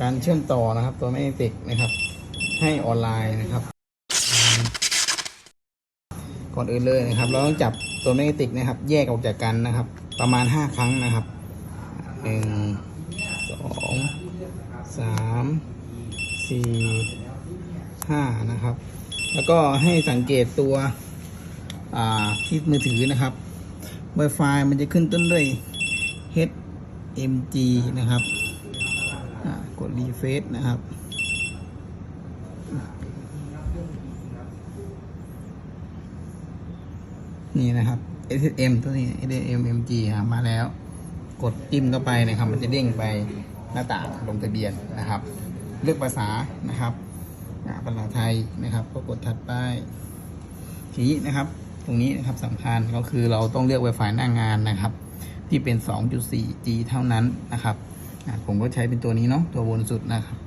การเชื่อมต่อนะครับ ตัวแมกเนติกนะครับ ให้ออนไลน์นะครับ ก่อนอื่นเลยนะครับ เราต้องจับตัวแมกเนติกนะครับ แยกออกจากกันนะครับ ประมาณ5ครั้งนะครับหนึ่งสองสามสี่ห้านะครับ แล้วก็ให้สังเกตตัวอ่าที่มือถือนะครับ Wi-Fi มันจะขึ้นต้นด้วย HMG นะครับ กดรีเฟซนะครับนี่นะครับ SSM ตัวนี้ SSM MG ครับมาแล้ว กดจิ้มเข้าไปนะครับมันจะเด้งไปหน้าต่างลงทะเบียนนะครับ เลือกภาษานะครับภาษาไทยนะครับ ก็กดถัดไปทีนี้นะครับ ตรงนี้นะครับสำคัญก็คือเราต้องเลือก Wi-Fi หน้างานนะครับ ที่เป็น 2.4G เท่านั้นนะครับ ผมก็ใช้เป็นตัวนี้เนาะตัวบนสุดนะครับ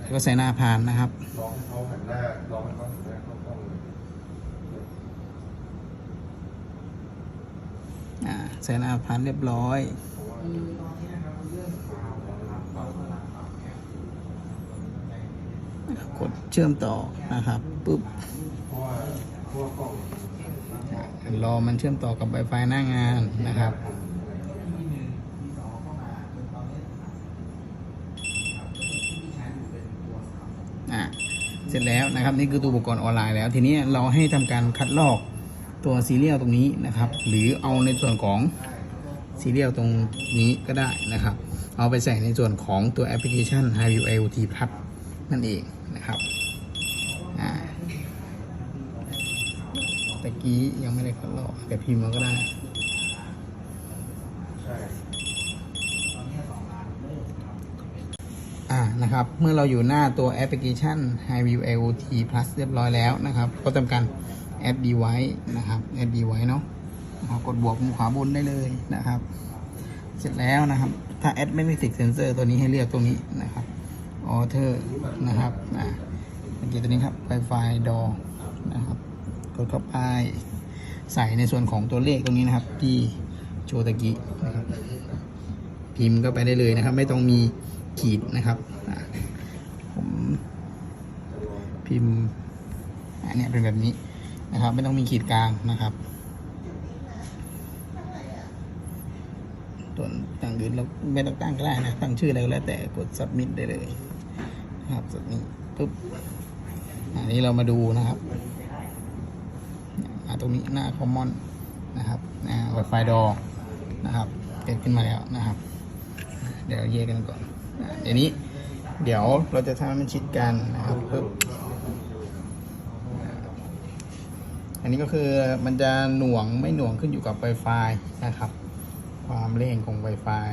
แล้วก็ใส่หน้าพานนะครับลองให้เขาหันหน้าลองให้เขาหันหน้าเข้ากล้องเลยอ่าใส่หน้าพานเรียบร้อยกดเชื่อมต่อนะครับปุ๊บรองอ่ารอมันเชื่อมต่อกับ Wi-Fi หน้างานนะครับ อะ เสร็จแล้วนะครับนี่คือตัวอุปกรณ์ออนไลน์แล้ว ทีนี้เราให้ทำการคัดลอกตัวซีเรียลตรงนี้นะครับ หรือเอาในส่วนของซีเรียลตรงนี้ก็ได้นะครับ เอาไปใส่ในส่วนของตัวแอปพลิเคชัน HiView IoT Plus นั่นเองนะครับตะกี้ยังไม่ได้คัดลอกแต่พิมพ์มาก็ได้ ใช่ อ่านะครับ เมื่อเราอยู่หน้าตัวแอปพลิเคชัน high view IoT Plus เรียบร้อยแล้วนะครับ ก็ทำการ add device นะครับ add device เนาะกดบวกมุมขวาบนได้เลยนะครับ เสร็จแล้วนะครับ ถ้า add magnetic sensor ตัวนี้ให้เลือกตรงนี้นะครับ author นะครับอ่าสังเกตตัวนี้ครับ Wi-Fi door นะครับ กดเข้าไปใส่ในส่วนของตัวเลขตรงนี้นะครับ ที่โชตะกี้นะครับพิมพ์ก็ไปได้เลยนะครับ ไม่ต้องมี ขีดนะครับผมพิมพ์อันนี้เป็นแบบนี้นะครับ ไม่ต้องมีขีดกลางนะครับส่วนต่างอื่นเราไม่ต้องตั้งก็ได้นะตั้งชื่ออะไรก็แล้วแต่กด submit ได้เลยนะครับสุดนี้ปุ๊บอันนี้เรามาดูนะครับตรงนี้หน้า common นะครับอ่า Wi-Fi door นะครับ เกิดขึ้นมาแล้วนะครับ เดี๋ยวแยกกันก่อน เดี๋ยวนี้เดี๋ยวเราจะทำให้มันชิดกันนะครับปึ๊บอันนี้ก็คือมันจะหน่วงไม่หน่วงขึ้นอยู่กับ Wi-Fi นะครับ ความเร่งของ Wi-Fi